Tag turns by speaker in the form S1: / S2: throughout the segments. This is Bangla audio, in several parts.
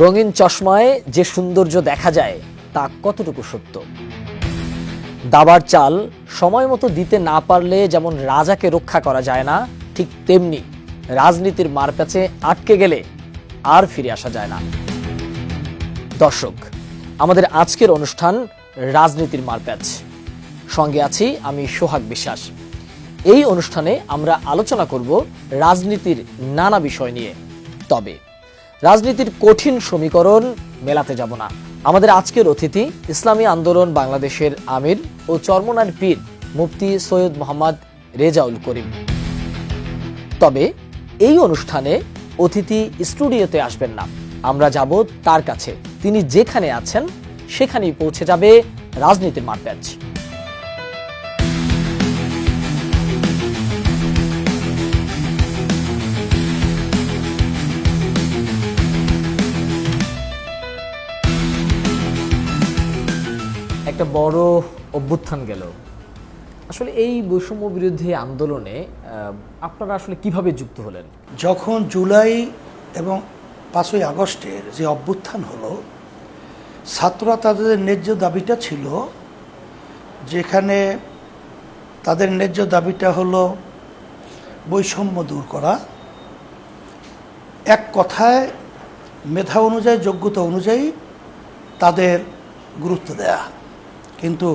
S1: রঙিন চশমায় যে সৌন্দর্য দেখা যায়, তা কতটুকু সত্য? দাবার চাল সময় মতো দিতে না পারলে যেমন রাজাকে রক্ষা করা যায় না, ঠিক তেমনি রাজনীতির মারপ্যাচে আটকে গেলে আর ফিরে আসা যায় না। দর্শক, আমাদের আজকের অনুষ্ঠান রাজনীতির মারপ্যাচ। সঙ্গে আছি আমি সোহাগ বিশ্বাস। এই অনুষ্ঠানে আমরা আলোচনা করব রাজনীতির নানা বিষয় নিয়ে। তবে রাজনীতির কঠিন সমীকরণ মেলাতে যাব না। আমাদের আজকের অতিথি ইসলামী আন্দোলন বাংলাদেশের আমির ও চরমনার পীর মুফতি সৈয়দ মোহাম্মদ রেজাউল করিম। তবে এই অনুষ্ঠানে অতিথি স্টুডিওতে আসবেন না। আমরা যাব তার কাছে। তিনি যেখানে আছেন, সেখানেই পৌঁছে যাবে রাজনীতির মারপ্যাচ একটা বড় অভ্যুত্থান গেল। আসলে এই বৈষম্য বিরোধী আন্দোলনে আপনারা আসলে কীভাবে যুক্ত হলেন?
S2: যখন জুলাই এবং পাঁচই আগস্টের যে অভ্যুত্থান হলো, ছাত্ররা তাদের ন্যায্য দাবিটা ছিল যেখানে তাদের ন্যায্য দাবিটা হলো বৈষম্য দূর করা। এক কথায়, মেধা অনুযায়ী, যোগ্যতা অনুযায়ী তাদের গুরুত্ব দেয়া। কিন্তু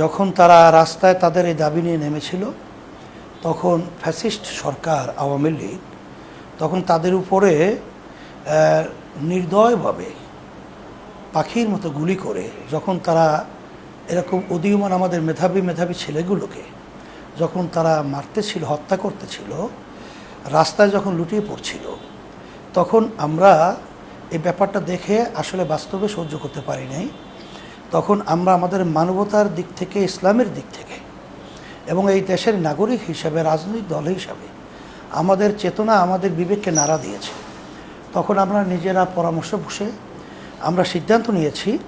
S2: যখন তারা রাস্তায় তাদের এই দাবি নিয়ে নেমেছিল, তখন ফ্যাসিস্ট সরকার, আওয়ামী লীগ, তখন তাদের উপরে নির্দয়ভাবে পাখির মতো গুলি করে যখন তারা এরকম উদীয়মান আমাদের মেধাবী মেধাবী ছেলেগুলোকে যখন তারা মারতেছিল, হত্যা করতেছিল, রাস্তায় যখন লুটিয়ে পড়ছিল, তখন আমরা এই ব্যাপারটা দেখে আসলে বাস্তবে সহ্য করতে পারি নাই। তখন আমরা আমাদের মানবতার দিক থেকে, ইসলামের দিক থেকে এবং এই দেশের নাগরিক হিসাবে, রাজনৈতিক দল হিসাবে আমাদের চেতনা, আমাদের বিবেককে নাড়া দিয়েছে। তখন আমরা নিজেরা পরামর্শ বসে আমরা সিদ্ধান্ত নিয়েছি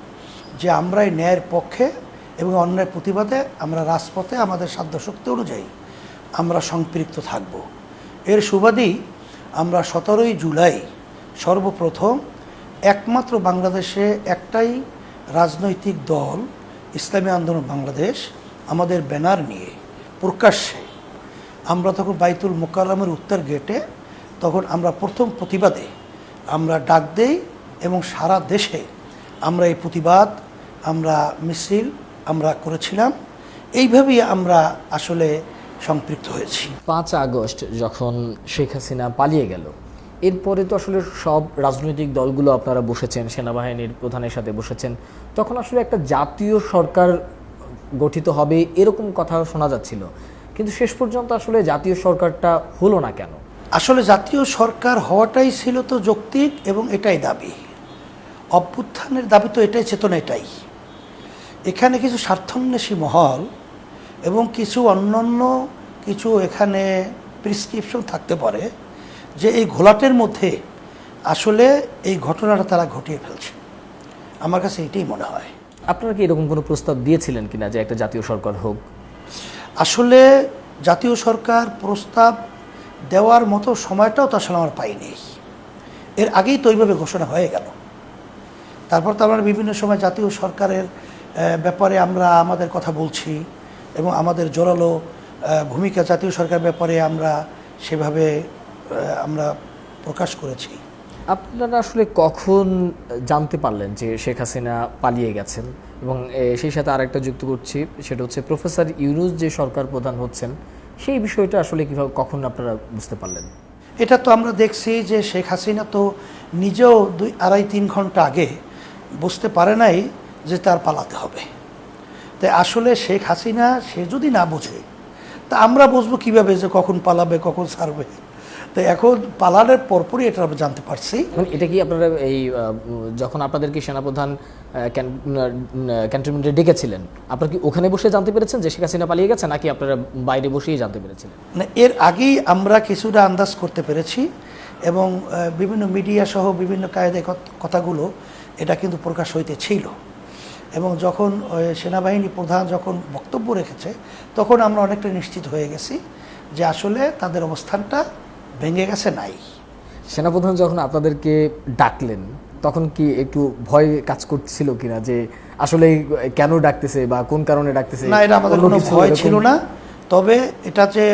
S2: যে আমরা এই ন্যায়ের পক্ষে এবং অন্যায়ের প্রতিবাদে আমরা রাজপথে আমাদের সাধ্যশক্তি অনুযায়ী আমরা সম্পৃক্ত থাকব। এর সুবাদেই আমরা সতেরোই জুলাই সর্বপ্রথম একমাত্র বাংলাদেশে একটাই রাজনৈতিক দল, ইসলামী আন্দোলন বাংলাদেশ, আমাদের ব্যানার নিয়ে প্রকাশ্যে আমরা তখন বাইতুল মোকালামের উত্তর গেটে তখন আমরা প্রথম প্রতিবাদে আমরা ডাক দেই এবং সারা দেশে আমরা এই প্রতিবাদ, আমরা মিছিল আমরা করেছিলাম। এইভাবেই আমরা আসলে সম্পৃক্ত হয়েছি।
S1: পাঁচ আগস্ট যখন শেখ হাসিনা পালিয়ে গেল এরপরে তো আসলে সব রাজনৈতিক দলগুলো আপনারা বসেছেন, সেনাবাহিনীর প্রধানের সাথে বসেছেন, তখন আসলে একটা জাতীয় সরকার গঠিত হবে এরকম কথা শোনা যাচ্ছিল। কিন্তু শেষ পর্যন্ত আসলে জাতীয় সরকারটা হলো না কেন?
S2: আসলে জাতীয় সরকার হওয়াটাই ছিল তো যৌক্তিক এবং এটাই দাবি। অভ্যুত্থানের দাবি তো এটাই, চেতনা এটাই। এখানে কিছু স্বার্থন্বেষী মহল এবং কিছু অন্যান্য কিছু এখানে প্রিসক্রিপশন থাকতে পারে। যে এই ঘোলাটের মধ্যে আসলে এই ঘটনাটা তারা ঘটিয়ে ফেলছে। আমার কাছে এটাই মনে হয়।
S1: আপনারা কি এরকম কোনো প্রস্তাব দিয়েছিলেন কিনা যে একটা জাতীয় সরকার হোক?
S2: আসলে জাতীয় সরকার প্রস্তাব দেওয়ার মতো সময়টাও তো আসলে আমার পাইনি। এর আগেই তো ওইভাবে ঘোষণা হয়ে গেল। তারপর তো আমরা বিভিন্ন সময় জাতীয় সরকারের ব্যাপারে আমরা আমাদের কথা বলছি এবং আমাদের জোরালো ভূমিকা জাতীয় সরকার ব্যাপারে আমরা সেভাবে আমরা প্রকাশ করেছি।
S1: আপনারা আসলে কখন জানতে পারলেন যে শেখ হাসিনা পালিয়ে গেছেন? এবং সেই সাথে আরেকটা যুক্ত করছি সেটা হচ্ছে প্রফেসর ইউনুস যে সরকার প্রধান হচ্ছেন সেই বিষয়টা আসলে কীভাবে কখন আপনারা বুঝতে পারলেন?
S2: এটা তো আমরা দেখছি যে শেখ হাসিনা তো নিজেও দুই আড়াই তিন ঘণ্টা আগে বুঝতে পারে নাই যে তার পালাতে হবে। তাই আসলে শেখ হাসিনা সে যদি না বোঝে তা আমরা বুঝব কীভাবে যে কখন পালাবে কখন ছাড়বে। তো এখন পালানোর পরপরই এটা আমরা জানতে পারছি।
S1: এটা কি আপনারা এই যখন আপনাদেরকে সেনাপ্রধান ক্যান্টনমেন্টে ডেকেছিলেন আপনারা কি ওখানে বসে জানতে পেরেছেন যে শেখ হাসিনা পালিয়ে গেছে নাকি আপনারা বাইরে বসেই জানতে পেরেছিলেন?
S2: মানে এর আগেই আমরা কিছুটা আন্দাজ করতে পেরেছি এবং বিভিন্ন মিডিয়া সহ বিভিন্ন কায়দায় কথাগুলো এটা কিন্তু প্রকাশ হইতে ছিল। এবং যখন সেনাবাহিনী প্রধান যখন বক্তব্য রেখেছে তখন আমরা অনেকটা নিশ্চিত হয়ে গেছি যে আসলে তাদের অবস্থানটা ভেঙে গেছে? নাই।
S1: সেনাপ্রধান যখন আপনাদেরকে ডাকলেন তখন কি একটু ভয় কাজ করছিল কিনা যে আসলে কেন ডাকতেছে বা কোন কারণে ডাকতেছে?
S2: না এটা আমাদের কোনো ভয় ছিল না। তবে এটা যে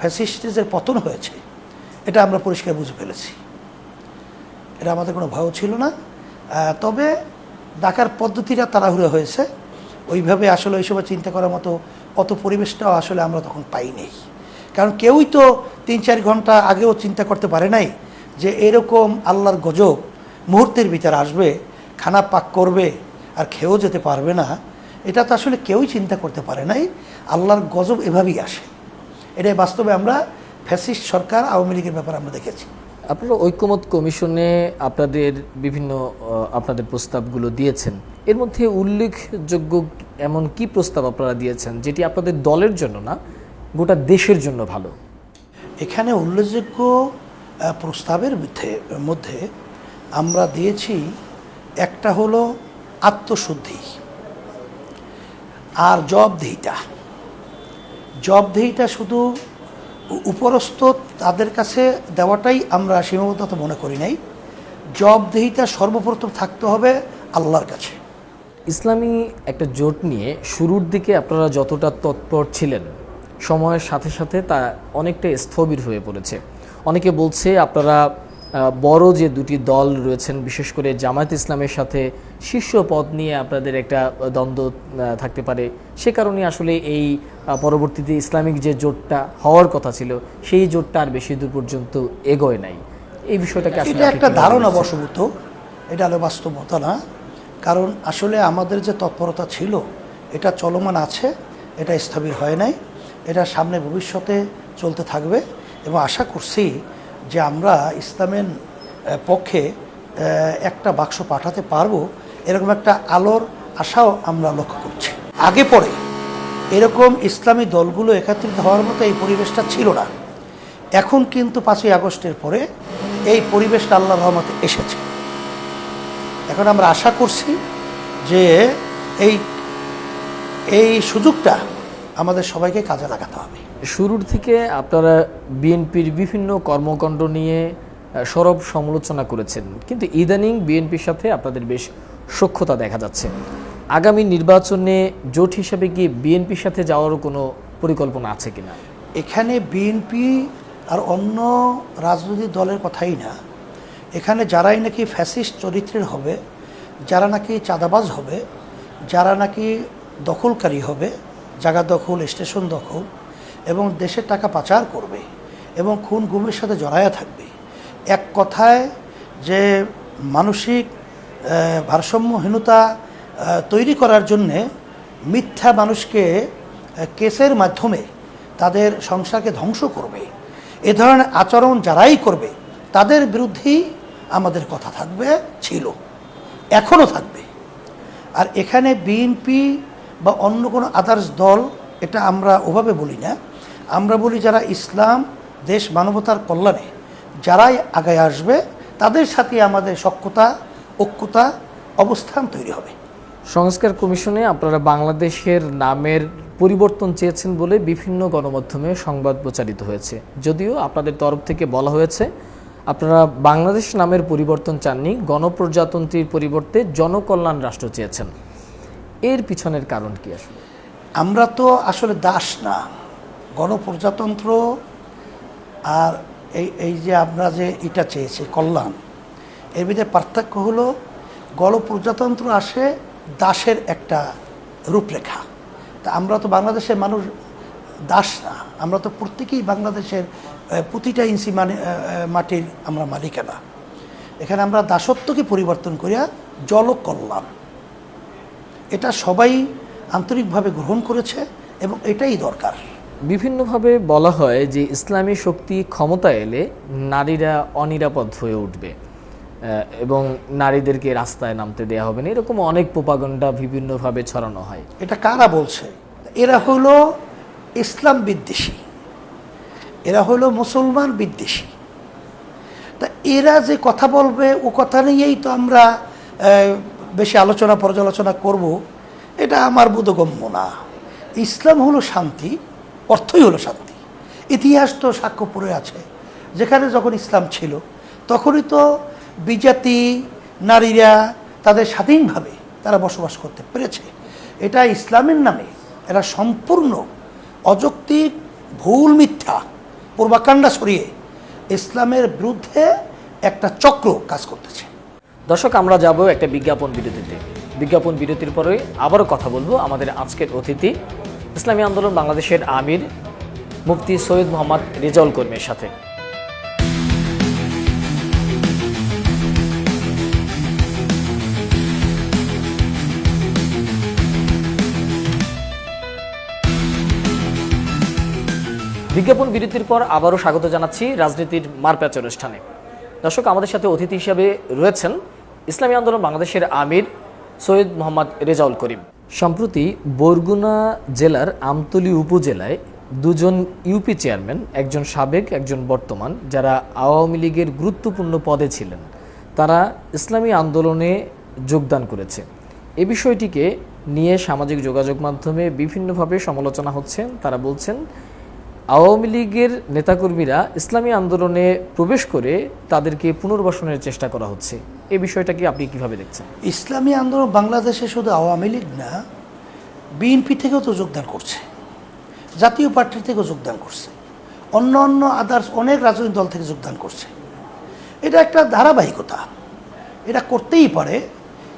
S2: ফ্যাসিস্টের পতন হয়েছে এটা আমরা পরিষ্কার বুঝে ফেলেছি। এটা আমাদের কোনো ভয়ও ছিল না। তবে ডাকার পদ্ধতিটা তাড়াহুড়ো হয়েছে। ওইভাবে আসলে ওই সময় চিন্তা করার মতো অত পরিবেশটাও আসলে আমরা তখন পাইনি। কারণ কেউই তো তিন চার ঘণ্টা আগেও চিন্তা করতে পারে নাই যে এরকম আল্লাহর গজব মুহূর্তের ভিতরে আসবে, খানা পাক করবে আর খেয়েও যেতে পারবে না, এটা তো আসলে কেউই চিন্তা করতে পারে নাই। আল্লাহর গজব এভাবেই আসে। এটাই বাস্তবে আমরা ফ্যাসিস্ট সরকার, আওয়ামী লীগের ব্যাপারে আমরা দেখেছি।
S1: আপনারা ঐক্যমত কমিশনে আপনাদের বিভিন্ন আপনাদের প্রস্তাবগুলো দিয়েছেন। এর মধ্যে উল্লেখযোগ্য এমন কি প্রস্তাব আপনারা দিয়েছেন, যেটি আপনাদের দলের জন্য না গোটা দেশের জন্য ভালো।
S2: এখানে উল্লেখযোগ্য প্রস্তাবের মধ্যে মধ্যে আমরা দিয়েছি একটা হলো আত্মশুদ্ধি আর জবাবদিহিতা। জবাবদিহিতা শুধু উপরস্থ তাদের কাছে দেওয়াটাই আমরা সীমাবদ্ধতা মনে করি নাই। জবাবদিহিতা সর্বপ্রথম থাকতে হবে আল্লাহর কাছে।
S1: ইসলামী একটা জোট নিয়ে শুরুর দিকে আপনারা যতটা তৎপর ছিলেন সময়ের সাথে সাথে তা অনেকটা স্থবির হয়ে পড়েছে। অনেকে বলছে আপনারা বড় যে দুটি দল রয়েছেন বিশেষ করে জামায়াত ইসলামের সাথে শীর্ষ পদ নিয়ে আপনাদের একটা দ্বন্দ্ব থাকতে পারে। সে কারণে আসলে এই পরবর্তীতে ইসলামিক যে জোটটা হওয়ার কথা ছিল সেই জোটটা আর বেশি দূর পর্যন্ত এগোয় নাই। এই বিষয়টাকে আসলে
S2: একটা ধারণা? বশভূত এটা হলো বাস্তবতা না? কারণ আসলে আমাদের যে তৎপরতা ছিল এটা চলমান আছে এটা স্থবির হয় নাই। এটা সামনে ভবিষ্যতে চলতে থাকবে এবং আশা করছি যে আমরা ইসলামের পক্ষে একটা বাক্স পাঠাতে পারব। এরকম একটা আলোর আশাও আমরা লক্ষ্য করছি। আগে পরে এরকম ইসলামী দলগুলো একত্রিত হওয়ার মতো এই পরিবেশটা ছিল না। এখন কিন্তু পাঁচই আগস্টের পরে এই পরিবেশটা আল্লাহ রহমতে এসেছে। এখন আমরা আশা করছি যে এই এই সুযোগটা আমাদের সবাইকে কাজে লাগাতে হবে।
S1: শুরুর থেকে আপনারা বিএনপির বিভিন্ন কর্মকাণ্ড নিয়ে সরব সমালোচনা করেছেন। কিন্তু ইদানিং বিএনপির সাথে আপনাদের বেশ সক্ষতা দেখা যাচ্ছে। আগামী নির্বাচনে জোট হিসাবে কি বিএনপির সাথে যাওয়ারও কোনো পরিকল্পনা আছে কিনা?
S2: এখানে বিএনপি আর অন্য রাজনৈতিক দলের কথাই না। এখানে যারাই নাকি ফ্যাসিস্ট চরিত্রের হবে যারা নাকি চাঁদাবাজ হবে যারা নাকি দখলকারী হবে জায়গা দখল, স্টেশন দখল এবং দেশের টাকা পাচার করবে এবং খুন গুমের সাথে জড়ায়া থাকবে। এক কথায় যে মানসিক ভারসাম্যহীনতা তৈরি করার জন্যে মিথ্যা মানুষকে কেসের মাধ্যমে তাদের সংসারকে ধ্বংস করবে। এ ধরনের আচরণ যারাই করবে, তাদের বিরুদ্ধেই আমাদের কথা থাকবে, ছিল এখনও থাকবে। আর এখানে বিএনপি বা অন্য কোনো আদার্স দল, এটা আমরা ওভাবে বলি না। আমরা বলি যারা ইসলাম, দেশ মানবতার কল্যাণে যারাই আগায় আসবে, তাদের সাথে আমাদের সক্ষতা ঐক্যতা, অবস্থান তৈরি হবে।
S1: সংস্কার কমিশনে আপনারা বাংলাদেশের নামের পরিবর্তন চেয়েছেন বলে বিভিন্ন গণমাধ্যমে সংবাদ প্রচারিত হয়েছে। যদিও আপনাদের তরফ থেকে বলা হয়েছে, আপনারা বাংলাদেশ নামের পরিবর্তন চাননি, গণপ্রজাতন্ত্রীর পরিবর্তে জনকল্যাণ রাষ্ট্র চেয়েছেন। এর পিছনের কারণ কি আসলে?
S2: আমরা তো আসলে দাস না, গণপ্রজাতন্ত্র আর এই এই যে আমরা যে এটা চেয়েছি, কল্যাণ, এর ভিতরে পার্থক্য হলো গণপ্রজাতন্ত্র আসে দাসের একটা রূপরেখা। তা আমরা তো বাংলাদেশের মানুষ দাস না, আমরা তো প্রত্যেকেই বাংলাদেশের প্রতিটা ইঞ্চি মানে মাটির আমরা মালিকানা। এখানে আমরা দাসত্বকে পরিবর্তন করিয়া জলকল্যাণ এটা সবাই আন্তরিকভাবে গ্রহণ করেছে এবং এটাই দরকার।
S1: বিভিন্নভাবে বলা হয় যে ইসলামী শক্তি ক্ষমতা এলে নারীরা অনিরাপদ হয়ে উঠবে এবং নারীদেরকে রাস্তায় নামতে দেয়া হবে না। এরকম অনেক প্রোপাগন্ডা বিভিন্নভাবে ছড়ানো হয়।
S2: এটা কারা বলছে? এরা হলো ইসলাম বিদ্বেষী। এরা হলো মুসলমান বিদ্বেষী। তা এরা যে কথা বলবে ও কথা নিয়েই তো আমরা বেশি আলোচনা, পর্যালোচনা করব, এটা আমার বোধগম্য না। ইসলাম হলো শান্তি, অর্থই হলো শান্তি। ইতিহাস তো সাক্ষ্য পড়ে আছে। যেখানে যখন ইসলাম ছিল, তখনই তো বিজাতি, নারীরা তাদের স্বাধীনভাবে তারা বসবাস করতে পেরেছে। এটা ইসলামের নামে এরা সম্পূর্ণ অযৌক্তিক, ভুল, মিথ্যা, পূর্বাকাণ্ডা সরিয়ে ইসলামের বিরুদ্ধে একটা চক্র কাজ করতেছে।
S1: দর্শক, আমরা যাব একটা বিজ্ঞাপন বিরতিতে। বিজ্ঞাপন বিরতির পরে আবারও কথা বলব আমাদের আজকের অতিথি, ইসলামী আন্দোলন বাংলাদেশের আমির মুফতি সৈয়দ মোহাম্মদ রেজাউল কর্মীর সাথে। বিজ্ঞাপন বিরতির পর আবারও স্বাগত জানাচ্ছি রাজনীতির মারপ্যাচ অনুষ্ঠানে। দর্শক, আমাদের সাথে অতিথি হিসাবে রয়েছেন ইসলামী আন্দোলন বাংলাদেশের আমির সৈয়দ মোহাম্মদ রেজাউল করিম। সম্প্রতি বরগুনা জেলার আমতলী উপজেলায় দুজন ইউপি চেয়ারম্যান, একজন সাবেক, একজন বর্তমান, যারা আওয়ামী লীগের গুরুত্বপূর্ণ পদে ছিলেন, তারা ইসলামী আন্দোলনে যোগদান করেছে। এ বিষয়টিকে নিয়ে সামাজিক যোগাযোগ মাধ্যমে বিভিন্নভাবে সমালোচনা হচ্ছে। তারা বলছেন, আওয়ামী লীগের নেতাকর্মীরা ইসলামী আন্দোলনে প্রবেশ করে তাদেরকে পুনর্বাসনের চেষ্টা করা হচ্ছে। এই বিষয়টাকে আপনি কীভাবে দেখছেন?
S2: ইসলামী আন্দোলন বাংলাদেশে শুধু আওয়ামী লীগ না, বিএনপি থেকেও তো যোগদান করছে, জাতীয় পার্টি থেকেও যোগদান করছে, অন্য অন্য আদার্স অনেক রাজনৈতিক দল থেকে যোগদান করছে। এটা একটা ধারাবাহিকতা, এটা করতেই পারে,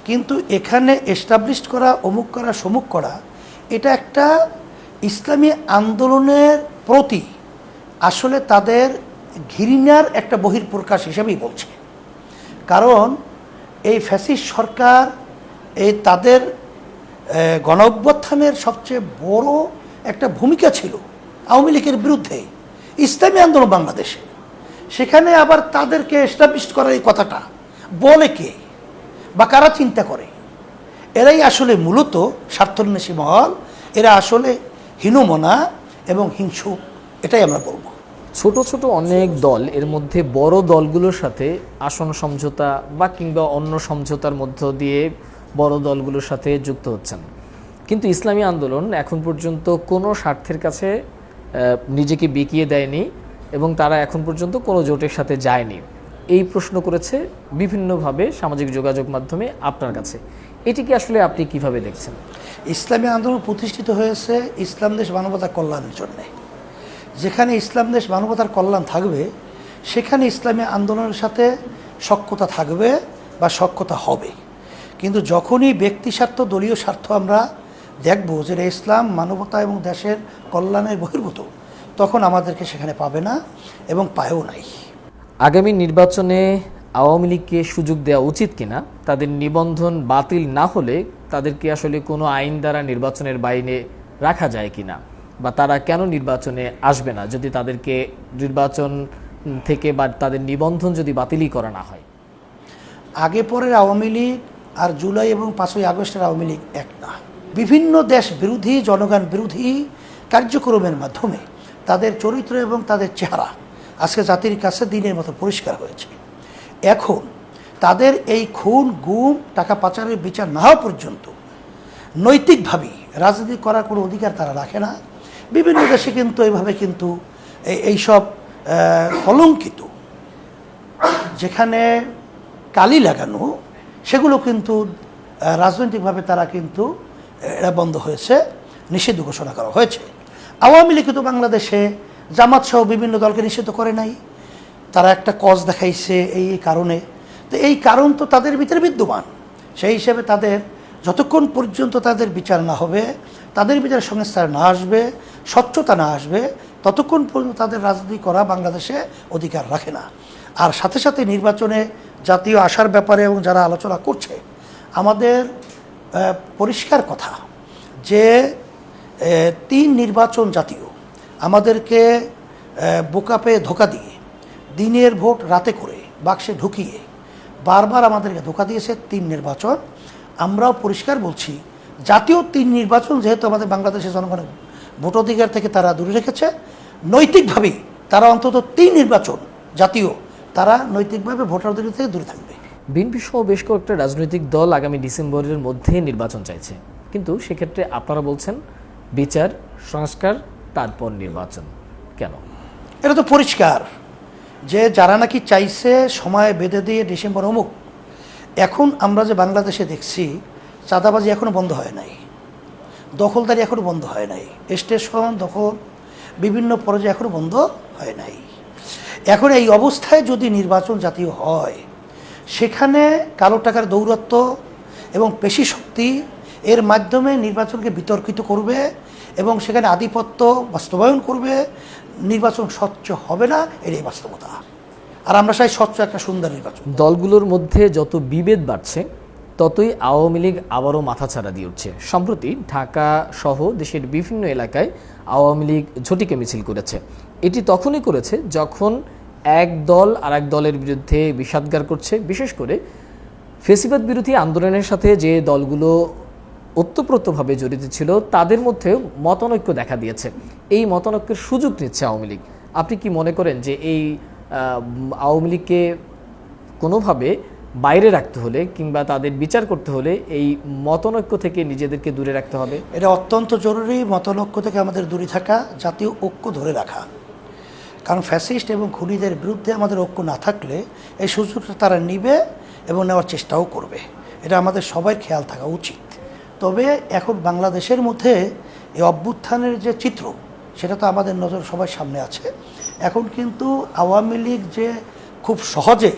S2: কিন্তু এখানে এস্টাবলিশ করা, অমুক করা, সমুক করা, এটা একটা ইসলামী আন্দোলনের প্রতি আসলে তাদের ঘৃণার একটা বহির্প্রকাশ হিসেবেই বলছে। কারণ এই ফ্যাসিস্ট সরকার এই তাদের গণ অভ্যুত্থানের সবচেয়ে বড় একটা ভূমিকা ছিল আওয়ামী লীগের বিরুদ্ধে, ইসলামী আন্দোলন বাংলাদেশে। সেখানে আবার তাদেরকে এস্টাবলিশ করার এই কথাটা বলে কে বা কারা চিন্তা করে? এরাই আসলে মূলত স্বার্থন্বেষী মহল, এরা আসলে হীনমনা এবং হিংসুক, এটাই আমরা বলব।
S1: ছোট ছোট অনেক দল, এর মধ্যে বড় দলগুলোর সাথে আসন সমঝোতা বা কিংবা অন্য সমঝোতার মধ্য দিয়ে বড় দলগুলোর সাথে যুক্ত হচ্ছেন। কিন্তু ইসলামী আন্দোলন এখন পর্যন্ত কোনো স্বার্থের কাছে নিজেকে বিকিয়ে দেয়নি এবং তারা এখন পর্যন্ত কোনো জোটের সাথে যায়নি। এই প্রশ্ন করেছে বিভিন্নভাবে সামাজিক যোগাযোগ মাধ্যমে আপনার কাছে। এটিকে আসলে আপনি কীভাবে দেখছেন?
S2: ইসলামী আন্দোলন প্রতিষ্ঠিত হয়েছে ইসলাম দেশ মানবতা কল্যাণের জন্যে। যেখানে ইসলাম দেশ মানবতার কল্যাণ থাকবে, সেখানে ইসলামী আন্দোলনের সাথে সক্ষতা থাকবে বা সক্ষতা হবে। কিন্তু যখনই ব্যক্তি স্বার্থ, দলীয় স্বার্থ আমরা দেখব যে ইসলাম, মানবতা এবং দেশের কল্যাণের বহির্ভূত, তখন আমাদেরকে সেখানে পাবে না এবং পায়ও নাই।
S1: আগামী নির্বাচনে আওয়ামী লীগকে সুযোগ দেওয়া উচিত কিনা, তাদের নিবন্ধন বাতিল না হলে তাদেরকে আসলে কোনো আইন দ্বারা নির্বাচনের বাইরে রাখা যায় কিনা? বা তারা কেন নির্বাচনে আসবে না যদি তাদেরকে নির্বাচন থেকে বা তাদের নিবন্ধন যদি বাতিলই করা না হয়?
S2: আগে পরের আওয়ামী লীগ আর জুলাই এবং পাঁচই আগস্টের আওয়ামী লীগ এক না বিভিন্ন দেশ বিরোধী, জনগণ বিরোধী কার্যক্রমের মাধ্যমে তাদের চরিত্র এবং তাদের চেহারা আজকে জাতির কাছে দিনের মতো পরিষ্কার হয়েছে। এখন তাদের এই খুন, গুম, টাকা পাচারের বিচার না হওয়া পর্যন্ত নৈতিকভাবেই রাজনীতি করার কোনো অধিকার তারা রাখে না। বিভিন্ন দেশে কিন্তু এইভাবে কিন্তু এইসব কলঙ্কিত। যেখানে কালি লাগানো, সেগুলো কিন্তু রাজনৈতিকভাবে তারা কিন্তু এরা বন্ধ হয়েছে, নিষিদ্ধ ঘোষণা করা হয়েছে। আওয়ামী লীগ তো বাংলাদেশে জামাত সহ বিভিন্ন দলকে নিষিদ্ধ করে নাই। তারা একটা কজ দেখাইছে এই কারণে। তো এই কারণ তো তাদের ভিতরে বিদ্যমান। সেই হিসেবে তাদের, যতক্ষণ পর্যন্ত তাদের বিচার না হবে তাদের ভিতরে সংস্কার না আসবে স্বচ্ছতা না আসবে ততক্ষণ পর্যন্ত তাদের রাজনীতি করা বাংলাদেশে অধিকার রাখে না। আর সাথে সাথে নির্বাচনে জাতীয় আসার ব্যাপারে এবং যারা আলোচনা করছে আমাদের পরিষ্কার কথা যে তিন নির্বাচন জাতীয় আমাদেরকে আহ, বোকা পেয়ে ধোকা দিয়ে দিনের ভোট রাতে করে বাক্সে ঢুকিয়ে বারবার আমাদেরকে ধোকা দিয়েছে তিন নির্বাচন। আমরাও পরিষ্কার বলছি জাতীয় তিন নির্বাচন যেহেতু আমাদের বাংলাদেশের জনগণের ভোটাধিকার থেকে তারা দূরে রেখেছে নৈতিকভাবেই তারা অন্তত তিন নির্বাচন জাতীয় তারা নৈতিকভাবে ভোটাধিকার থেকে দূরে থাকবে।
S1: বিএনপি সহ বেশ কয়েকটা রাজনৈতিক দল আগামী ডিসেম্বরের মধ্যে নির্বাচন চাইছে। কিন্তু সেক্ষেত্রে আপনারা বলছেন বিচার সংস্কার তারপর নির্বাচন। কেন?
S2: এটা তো পরিষ্কার যে যারা নাকি চাইছে সময় বেঁধে দিয়ে ডিসেম্বর অমুক। এখন আমরা যে বাংলাদেশে দেখছি চাঁদাবাজি এখনও বন্ধ হয় নাই। দখলদারি এখনও বন্ধ হয় নাই। স্টেশন, দখল, বিভিন্ন পর্যায়ে এখনও বন্ধ হয় নাই। এখন এই অবস্থায় যদি নির্বাচন জাতীয় হয়, সেখানে কালো টাকার দৌরত্ব এবং পেশি শক্তি এর মাধ্যমে নির্বাচনকে বিতর্কিত করবে এবং সেখানে আধিপত্য বাস্তবায়ন করবে, নির্বাচন স্বচ্ছ হবে না, এটাই বাস্তবতা। আর আমরা চাই স্বচ্ছ একটা সুন্দর নির্বাচন।
S1: দলগুলোর মধ্যে যত বিভেদ বাড়ছে ততই আওয়ামী লীগ আবারও মাথাছাড়া দিয়ে উঠছে। সম্প্রতি ঢাকা সহ দেশের বিভিন্ন এলাকায় আওয়ামী লীগ ঝটিকে মিছিল করেছে। এটি তখনই করেছে যখন এক দল আর এক দলের বিরুদ্ধে বিষাদগার করছে। বিশেষ করে ফেসিবাদ বিরোধী আন্দোলনের সাথে যে দলগুলো ওতপ্রোতভাবে জড়িত ছিল, তাদের মধ্যে মতানৈক্য দেখা দিয়েছে। এই মতানৈক্যের সুযোগ নিচ্ছে আওয়ামী লীগ। আপনি কি মনে করেন যে এই আওয়ামী লীগকে কোনোভাবে বাইরে রাখতে হলে কিংবা তাদের বিচার করতে হলে এই মতনৈক্য থেকে নিজেদেরকে দূরে রাখতে হবে।
S2: এটা অত্যন্ত জরুরি, মতনৈক্য থেকে আমাদের দূরে থাকা, জাতীয় ঐক্য ধরে রাখা। কারণ ফ্যাসিস্ট এবং খুনিদের বিরুদ্ধে আমাদের ঐক্য না থাকলে এই সুযোগটা তারা নিবে এবং নেওয়ার চেষ্টাও করবে। এটা আমাদের সবাই খেয়াল থাকা উচিত। তবে এখন বাংলাদেশের মধ্যে এই অভ্যুত্থানের যে চিত্র, সেটা তো আমাদের নজর সবার সামনে আছে। এখন কিন্তু আওয়ামী লীগ যে খুব সহজে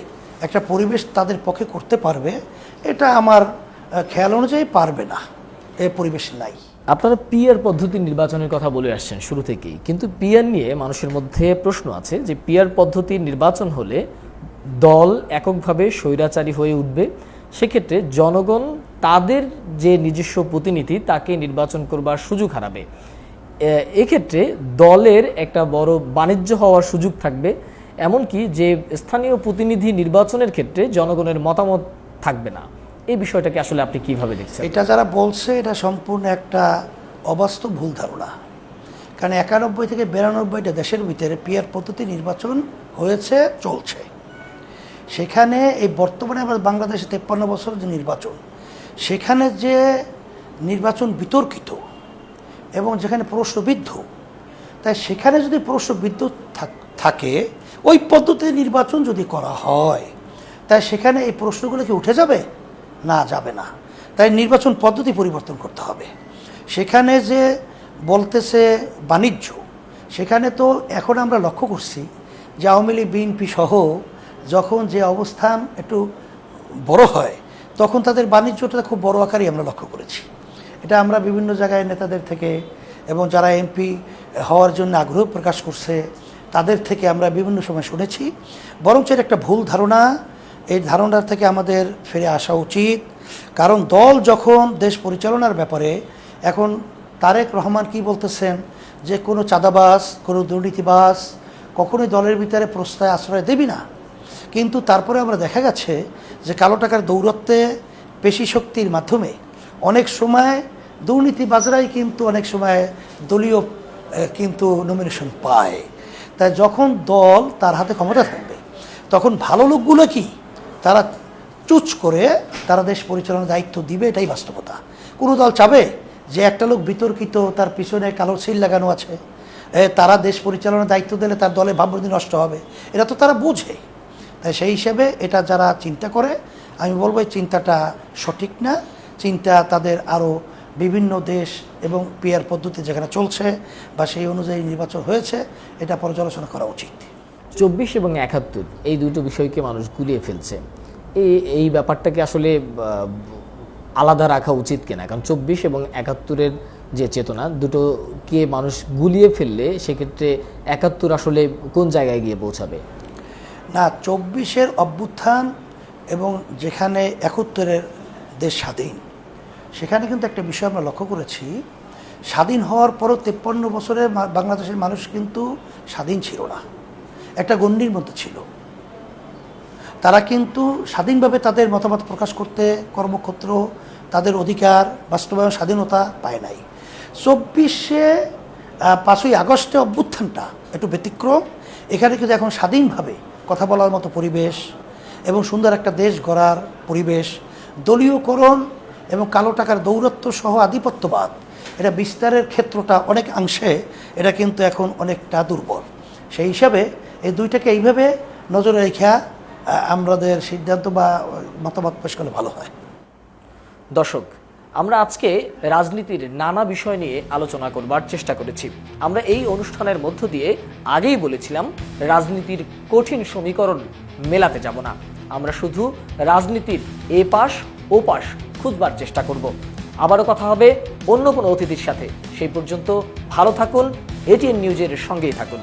S2: একটা পরিবেশ তাদের পক্ষে করতে পারবে, এটা আমার খেয়াল অনুযায়ী পারবে না। এ পরিবেশ নাই।
S1: আপনারা পিয়ার পদ্ধতি নির্বাচনের কথা বলে আসছেন শুরু থেকেই, কিন্তু পিয়ার নিয়ে মানুষের মধ্যে প্রশ্ন আছে যে পিয়ার পদ্ধতি নির্বাচন হলে দল এককভাবে স্বৈরাচারী হয়ে উঠবে। সেক্ষেত্রে জনগণ তাদের যে নিজস্ব প্রতিনিধি, তাকে নির্বাচন করবার সুযোগ হারাবে। এক্ষেত্রে দলের একটা বড় বাণিজ্য হওয়ার সুযোগ থাকবে। এমনকি যে স্থানীয় প্রতিনিধি নির্বাচনের ক্ষেত্রে জনগণের মতামত থাকবে না। এই বিষয়টাকে আসলে আপনি কীভাবে দেখছেন?
S2: এটা যারা বলছে, এটা সম্পূর্ণ একটা অবাস্তব ভুল ধারণা। কারণ একানব্বই থেকে বিরানব্বইটা দেশের ভিতরে পিয়ার পদ্ধতি নির্বাচন হয়েছে, চলছে। সেখানে এই বর্তমানে আমরা বাংলাদেশে তেপ্পান্ন বছর যে নির্বাচন, সেখানে যে নির্বাচন বিতর্কিত এবং যেখানে প্রশ্নবিদ্ধ, তাই সেখানে যদি প্রশ্নবিদ্ধ থাকে ওই পদ্ধতিতে নির্বাচন যদি করা হয়, তাই সেখানে এই প্রশ্নগুলো কি উঠে যাবে? না যাবে না। তাই নির্বাচন পদ্ধতি পরিবর্তন করতে হবে। সেখানে যে বলতেছে বাণিজ্য, সেখানে তো এখন আমরা লক্ষ্য করছি যে আওয়ামী লীগ, বিএনপি সহ যখন যে অবস্থান একটু বড় হয়, তখন তাদের বাণিজ্যটা খুব বড় আকারই আমরা লক্ষ্য করেছি। এটা আমরা বিভিন্ন জায়গায় নেতাদের থেকে এবং যারা এমপি হওয়ার জন্য আগ্রহ প্রকাশ করছে তাদের থেকে আমরা বিভিন্ন সময় শুনেছি। বরঞ্চ এটা একটা ভুল ধারণা, এই ধারণার থেকে আমাদের ফিরে আসা উচিত। কারণ দল যখন দেশ পরিচালনার ব্যাপারে, এখন তারেক রহমান কি বলতেছেন? যে কোনো চাঁদাবাস কোনো দুর্নীতিবাস কখনোই দলের ভিতরে প্রশ্রয় আশ্রয় দেবি না। কিন্তু তারপরে আমরা দেখা গেছে যে কালো টাকার দৌরত্বে পেশি শক্তির মাধ্যমে অনেক সময় দুর্নীতিবাজরাই কিন্তু অনেক সময় দলীয় কিন্তু নমিনেশন পায়। তাই যখন দল তার হাতে ক্ষমতা থাকবে, তখন ভালো লোকগুলো কি? তারা চুচ করে তারা দেশ পরিচালনার দায়িত্ব দিবে, এটাই বাস্তবতা। কোনো দল চাবে যে একটা লোক বিতর্কিত, তার পিছনে কালো সিল লাগানো আছে তারা দেশ পরিচালনার দায়িত্ব দিলে তার দলে ভাবমূর্তি নষ্ট হবে। এটা তো তারা বোঝে। তাই সেই হিসেবে এটা যারা চিন্তা করে, আমি বলব এই চিন্তাটা সঠিক না, চিন্তা তাদের আরও বিভিন্ন দেশ এবং পিয়ার পদ্ধতি যেখানে চলছে বা সেই অনুযায়ী নির্বাচন হয়েছে এটা পর্যালোচনা করা উচিত।
S1: চব্বিশ এবং একাত্তর এই দুটো বিষয়কে মানুষ গুলিয়ে ফেলছে। এই এই ব্যাপারটাকে আসলে আলাদা রাখা উচিত কিনা? কারণ চব্বিশ এবং একাত্তরের যে চেতনা দুটোকে মানুষ গুলিয়ে ফেললে সেক্ষেত্রে একাত্তর আসলে কোন জায়গায় গিয়ে পৌঁছাবে?
S2: না চব্বিশের অভ্যুত্থান এবং যেখানে একাত্তরের দেশ স্বাধীন সেখানে কিন্তু একটা বিষয় আমরা লক্ষ্য করেছি, স্বাধীন হওয়ার পরও তেপ্পান্ন বছরে বাংলাদেশের মানুষ কিন্তু স্বাধীন ছিল না। একটা গণ্ডির মধ্যে ছিল। তারা কিন্তু স্বাধীনভাবে তাদের মতামত প্রকাশ করতে কর্মক্ষেত্র, তাদের অধিকার, বাস্তবায়ন, স্বাধীনতা পায় নাই। চব্বিশে পাঁচই আগস্টে অভ্যুত্থানটা একটু ব্যতিক্রম। এখানে কিন্তু এখন স্বাধীনভাবে কথা বলার মতো পরিবেশ এবং সুন্দর একটা দেশ গড়ার পরিবেশ। দলীয়করণ এবং কালো টাকার দৌরত্ব সহ আধিপত্যবাদ। এটা বিস্তারের ক্ষেত্রটা অনেক অংশে এটা কিন্তু এখন অনেকটা দুর্বল। সেই হিসাবে এই দুইটাকে এইভাবে নজরে রেখা আমাদের সিদ্ধান্ত বা মতামত পেশ করলে ভালো হয়।
S1: দর্শক, আমরা আজকে রাজনীতির নানা বিষয় নিয়ে আলোচনা করবার চেষ্টা করেছি। আমরা এই অনুষ্ঠানের মধ্য দিয়ে আগেই বলেছিলাম, রাজনীতির কঠিন সমীকরণ মেলাতে যাব না। আমরা শুধু রাজনীতির এ পাশ, ও পাশ খুঁজবার চেষ্টা করব। আবারও কথা হবে অন্য কোনো অতিথির সাথে। সেই পর্যন্ত ভালো থাকুন, এটিএন নিউজের সঙ্গেই থাকুন।